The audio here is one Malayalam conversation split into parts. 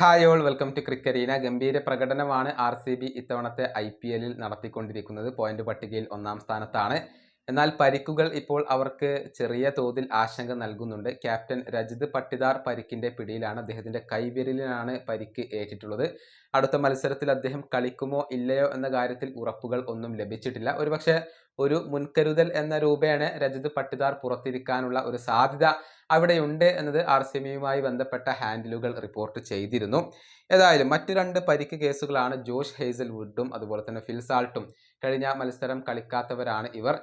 ഹായ് ഓൾ വെൽക്കം ടു ക്രിക്കരീന. ഗംഭീര പ്രകടനമാണ് ആർ സി ബി ഇത്തവണത്തെ ഐ പി എല്ലിൽ നടത്തിക്കൊണ്ടിരിക്കുന്നത്. പോയിന്റ് പട്ടികയിൽ ഒന്നാം സ്ഥാനത്താണ്. എന്നാൽ പരിക്കുകൾ ഇപ്പോൾ അവർക്ക് ചെറിയ തോതിൽ ആശങ്ക നൽകുന്നുണ്ട്. ക്യാപ്റ്റൻ രജിത് പട്ടിദാർ പരിക്കിന്റെ പിടിയിലാണ് അദ്ദേഹത്തിന്റെ കൈവിരലിനാണ് പരിക്ക് ഏറ്റിട്ടുള്ളത്. അടുത്ത മത്സരത്തിൽ അദ്ദേഹം കളിക്കുമോ ഇല്ലയോ എന്ന കാര്യത്തിൽ ഉറപ്പുകൾ ഒന്നും ലഭിച്ചിട്ടില്ല. ഒരുപക്ഷെ ഒരു മുൻകരുതൽ എന്ന രൂപേണ രജിത് പട്ടിദാർ പുറത്തിരിക്കാനുള്ള ഒരു സാധ്യത അവിടെയുണ്ട് എന്നത് ആർ സി യുമായി ബന്ധപ്പെട്ട ഹാൻഡിലുകൾ റിപ്പോർട്ട് ചെയ്തിരുന്നു. ഏതായാലും മറ്റു രണ്ട് പരിക്ക് കേസുകളാണ് ജോഷ് ഹേസൽവുഡും അതുപോലെ തന്നെ ഫിൽസാൾട്ടും. കഴിഞ്ഞ മത്സരം കളിക്കാത്തവരാണ് ഇവർ.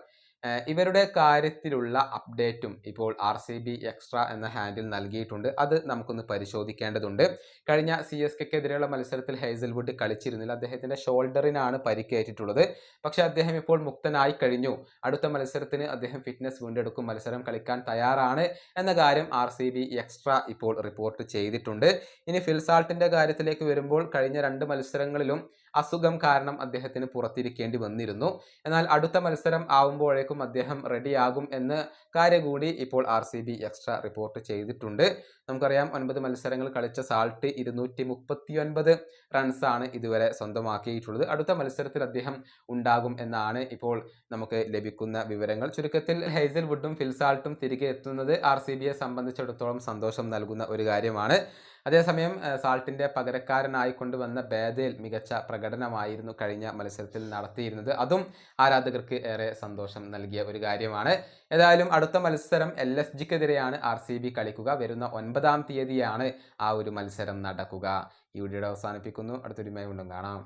ഇവരുടെ കാര്യത്തിലുള്ള അപ്ഡേറ്റും ഇപ്പോൾ ആർ സി ബി എക്സ്ട്രാ എന്ന ഹാൻഡിൽ നൽകിയിട്ടുണ്ട്. അത് നമുക്കൊന്ന് പരിശോധിക്കേണ്ടതുണ്ട്. കഴിഞ്ഞ സി എസ് കെക്കെതിരെയുള്ള മത്സരത്തിൽ ഹേസൽവുഡ് കളിച്ചിരുന്നില്ല. അദ്ദേഹത്തിന്റെ ഷോൾഡറിനാണ് പരിക്കേറ്റിട്ടുള്ളത്. പക്ഷെ അദ്ദേഹം ഇപ്പോൾ മുക്തനായി കഴിഞ്ഞു. അടുത്ത മത്സരത്തിന് അദ്ദേഹം ഫിറ്റ്നസ് വീണ്ടെടുക്കും. മത്സരം കളിക്കാൻ തയ്യാറാണ് എന്ന കാര്യം ആർ സി ബി എക്സ്ട്രാ ഇപ്പോൾ റിപ്പോർട്ട് ചെയ്തിട്ടുണ്ട്. ഇനി ഫിൽസാൾട്ടിന്റെ കാര്യത്തിലേക്ക് വരുമ്പോൾ കഴിഞ്ഞ രണ്ട് മത്സരങ്ങളിലും അസുഖം കാരണം അദ്ദേഹത്തിന് പുറത്തിരിക്കേണ്ടി വന്നിരുന്നു. എന്നാൽ അടുത്ത മത്സരം ആവുമ്പോഴേക്കും അദ്ദേഹം റെഡിയാകും എന്ന് കാര്യം കൂടി ഇപ്പോൾ R C B extra report ചെയ്തിട്ടുണ്ട്. നമുക്കറിയാം ഒൻപത് മത്സരങ്ങൾ കളിച്ച സാൾട്ട് ഇരുന്നൂറ്റി മുപ്പത്തി ഒൻപത് റൺസാണ് ഇതുവരെ സ്വന്തമാക്കിയിട്ടുള്ളത്. അടുത്ത മത്സരത്തിൽ അദ്ദേഹം ഉണ്ടാകും എന്നാണ് ഇപ്പോൾ നമുക്ക് ലഭിക്കുന്ന വിവരങ്ങൾ. ചുരുക്കത്തിൽ ഹൈസൽ വുഡും ഫിൽസാൾട്ടും തിരികെ എത്തുന്നത് ആർ സി ബിയെ സംബന്ധിച്ചിടത്തോളം സന്തോഷം നൽകുന്ന ഒരു കാര്യമാണ്. അതേസമയം സാൾട്ടിന്റെ പകരക്കാരനായി കൊണ്ടുവന്ന ബേദേൽ മികച്ച പ്രകടനമായിരുന്നു കഴിഞ്ഞ മത്സരത്തിൽ നടത്തിയിരുന്നത്. അതും ആരാധകർക്ക് ഏറെ സന്തോഷം നൽകിയ ഒരു കാര്യമാണ്. ഏതായാലും അടുത്ത മത്സരം എൽ എസ് ജിക്കെതിരെയാണ് ആർ സി ബി കളിക്കുക. വരുന്ന ഒൻപതാം തീയതിയാണ് ആ ഒരു മത്സരം നടക്കുക. ഈ വീഡിയോ അവസാനിപ്പിക്കുന്നു. അടുത്തൊരു മേ വീണ്ടും കാണാം.